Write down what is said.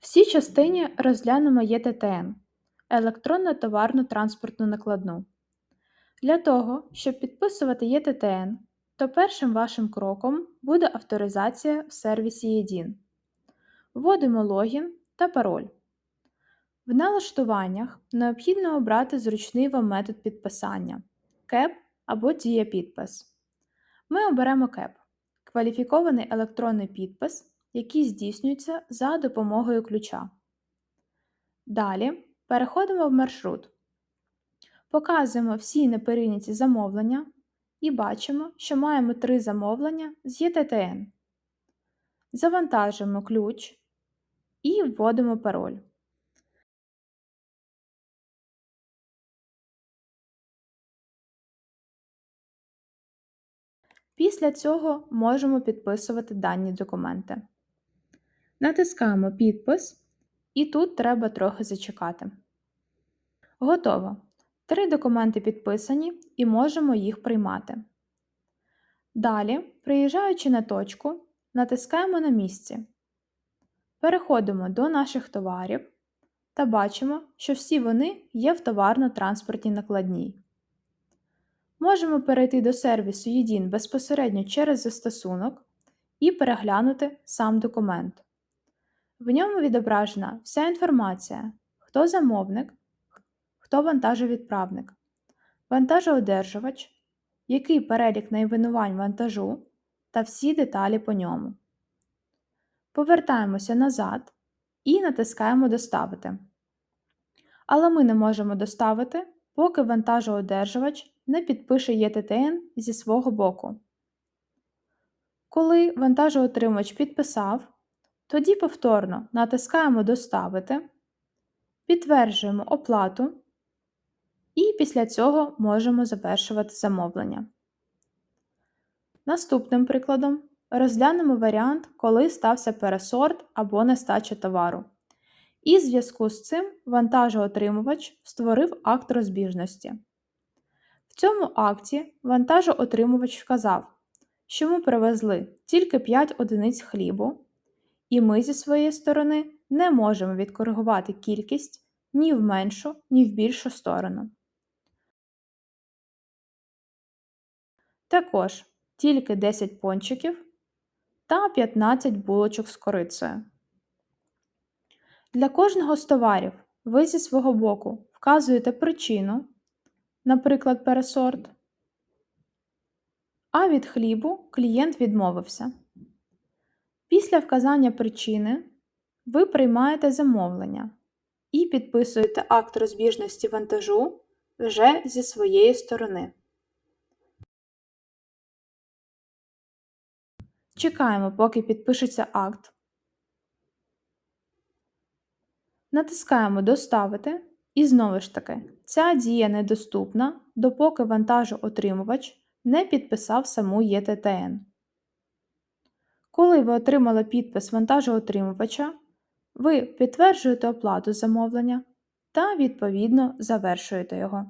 В цій частині розглянемо ЄТТН електронну товарну транспортну накладну. Для того, щоб підписувати ЄТТН, то першим вашим кроком буде авторизація в сервісі ЄДІН. Вводимо логін та пароль. В налаштуваннях необхідно обрати зручний вам метод підписання КЕП або Дієпідпис. Ми оберемо КЕП кваліфікований електронний підпис, який здійснюється за допомогою ключа. Далі переходимо в маршрут. Показуємо всі неперейняті замовлення і бачимо, що маємо три замовлення з ЄТТН. Завантажуємо ключ і вводимо пароль. Після цього можемо підписувати дані документи. Натискаємо Підпис, і тут треба трохи зачекати. Готово. Три документи підписані і можемо їх приймати. Далі, приїжджаючи на точку, натискаємо на місці. Переходимо до наших товарів та бачимо, що всі вони є в товарно-транспортній накладній. Можемо перейти до сервісу ЄДІН безпосередньо через застосунок і переглянути сам документ. В ньому відображена вся інформація, хто замовник, хто вантажовідправник, вантажоодержувач, який перелік найменувань вантажу та всі деталі по ньому. Повертаємося назад і натискаємо Доставити. Але ми не можемо доставити, поки вантажоодержувач не підпише ЄТТН зі свого боку. Коли вантажоотримувач підписав, тоді повторно натискаємо Доставити, підтверджуємо оплату і після цього можемо завершувати замовлення. Наступним прикладом розглянемо варіант, коли стався пересорт або нестача товару. І в зв'язку з цим вантажоотримувач створив акт розбіжності. В цьому акті вантажоотримувач вказав, що ми привезли тільки 5 одиниць хлібу, і ми зі своєї сторони не можемо відкоригувати кількість ні в меншу, ні в більшу сторону. Також тільки 10 пончиків та 15 булочок з корицею. Для кожного з товарів ви зі свого боку вказуєте причину, наприклад, пересорт, а від хлібу клієнт відмовився. Після вказання причини ви приймаєте замовлення і підписуєте акт розбіжності вантажу вже зі своєї сторони. Чекаємо, поки підпишеться акт. Натискаємо Доставити і знову ж таки, ця дія недоступна, допоки вантажоотримувач не підписав саму ЄТТН. Коли ви отримали підпис вантажоотримувача, ви підтверджуєте оплату замовлення та відповідно завершуєте його.